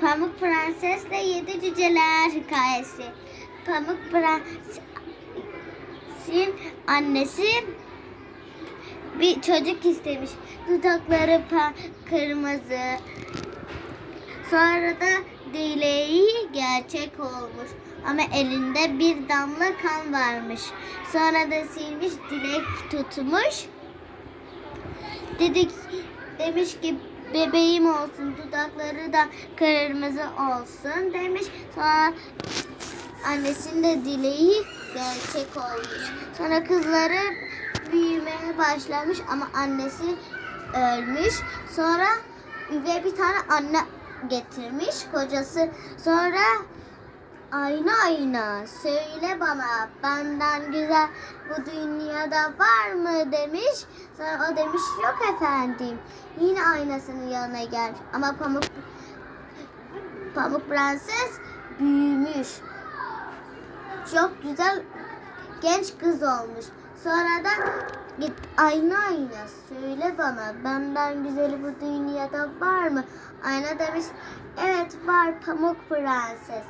Pamuk Prensesle Yedi Cüceler hikayesi. Pamuk Prenses'in annesi bir çocuk istemiş. Dudakları kırmızı. Sonra da dileği gerçek olmuş. Ama elinde bir damla kan varmış. Sonra da silmiş dilek tutmuş. Dedik demiş ki bebeğim olsun dudakları da kırmızı olsun demiş. Sonra annesinin de dileği gerçek olmuş. Sonra kızları büyümeye başlamış ama annesi ölmüş. Sonra üvey bir tane anne getirmiş kocası. Sonra ayna ayna söyle bana benden güzel bu dünyada var mı demiş. Sonra o demiş yok efendim. Yine aynasının yanına gelmiş ama pamuk Pamuk Prenses büyümüş. Çok güzel genç kız olmuş. Sonra da git ayna ayna söyle bana benden güzeli bu dünyada var mı? Ayna demiş evet var Pamuk Prenses.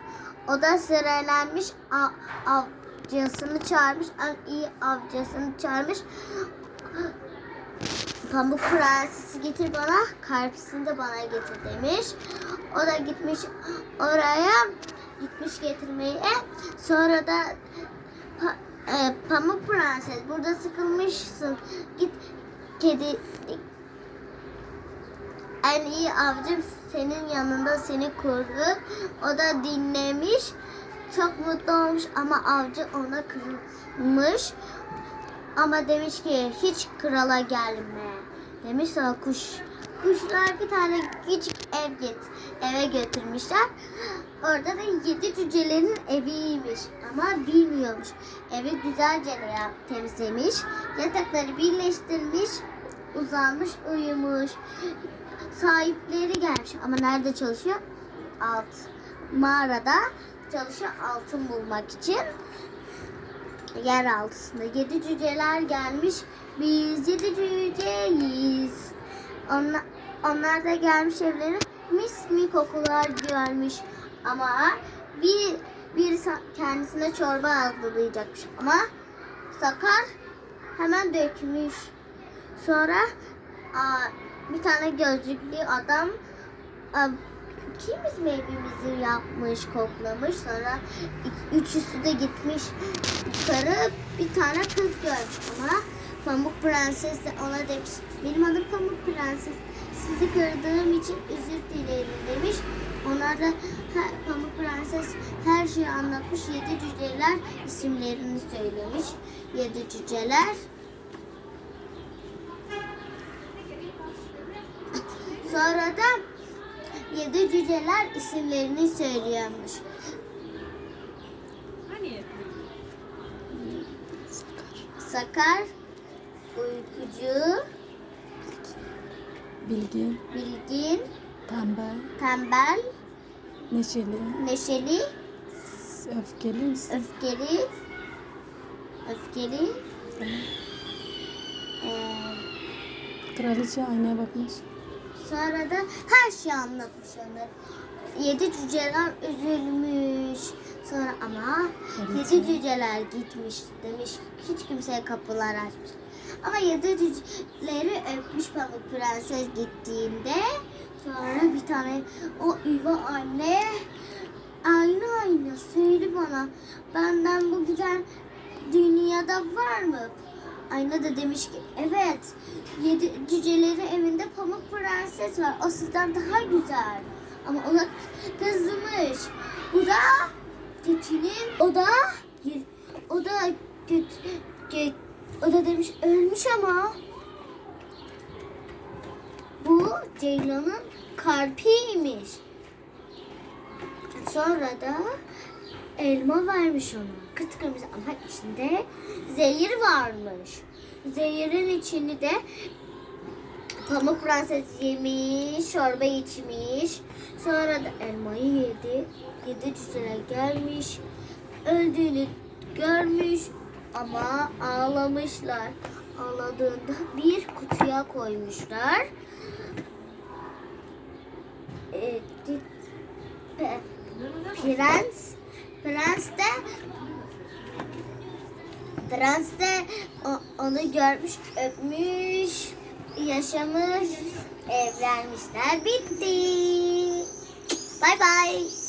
O da sıralanmış av, avcısını çağırmış. En iyi avcısını çağırmış. Pamuk Prenses'i getir bana, karpisini de bana getir demiş. O da gitmiş oraya, gitmiş getirmeye. Sonra da pa- e, Pamuk Prenses burada sıkılmışsın. Git kedi en iyi avcım senin yanında seni korur. O da dinlemiş. Çok mutlu olmuş ama avcı ona kırılmış. Ama demiş ki hiç krala gelme. Demiş sonra kuş. Kuşlar bir tane küçük ev get eve götürmüşler. Orada da yedi cücelerin eviymiş ama bilmiyormuş. Evi güzelce temizlemiş. Yatakları birleştirmiş. Uzanmış uyumuş. Sahipleri gelmiş ama nerede çalışıyor? Alt. Mağarada çalışıyor altın bulmak için yer altında yedi cüceler gelmiş. Biz yedi cüceyiz. Onlar, onlar da gelmiş evlerine mis mi kokular görmüş. Ama bir bir kendisine çorba hazırlayacakmış. Ama Sakar hemen dökmüş. Sonra aa, bir tane gözlüklü adam aa, kim bizim yapmış, koklamış. Sonra üçüsü de gitmiş yukarı bir tane kız görmüş ama Pamuk Prenses de ona demiş benim adım Pamuk Prenses sizi kırdığım için özür dilerim demiş. Onlar da her, Pamuk Prenses her şeyi anlatmış. Yedi cüceler isimlerini söylemiş. Yedi cüceler. Sonra da yedi cüceler isimlerini söylüyormuş. Hani? Sakar, uykucu, Bilgin, bilgin, tembel, tembel, neşeli, neşeli, öfkeli, öfkeli, öfkeli, eee, kraliçe aynaya bakmış. Sonra da her şeyi anlatmış onlar. Yedi cüceler üzülmüş. Sonra ama Evet. yedi cüceler gitmiş demiş. Hiç kimseye kapılar açmış. Ama yedi cüceleri öpmüş Pamuk Prenses gittiğinde. Sonra bir tane o üvey anne aynı aynı söyle bana benden bu güzel dünyada var mı? Ayna da demiş ki evet yedi cüceleri evinde pamuk prenses var. O sizden daha güzel. Ama ona kızmış. Bu da keçinin o da o da o da demiş ölmüş ama bu Ceylan'ın kalpiymiş. Sonra da elma vermiş ona. Kıtkırmış ama içinde zehir varmış. Zehirin içini de Pamuk Prenses yemiş, çorba içmiş. Sonra da elmayı yedi. Yedi cüceler gelmiş. Öldüğünü görmüş ama ağlamışlar. Ağladığında bir kutuya koymuşlar. Ee, di- prens prens de prens de onu görmüş, öpmüş, yaşamış, evlenmişler. Bitti. Bye bye.